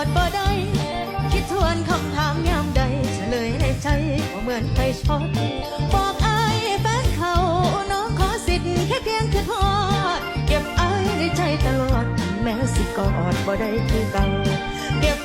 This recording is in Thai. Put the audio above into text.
อดบ่ได้ คิดทวนคำถามยามใดเฉลยในใจว่เหมือนไปช็อตบอกอายแฟนเขาน้องขอสิทธิ์แค่เพียงคือพอด เก็บอายในใจตลอด แม้สิกอดบ่ได้คือเก่าเก็บ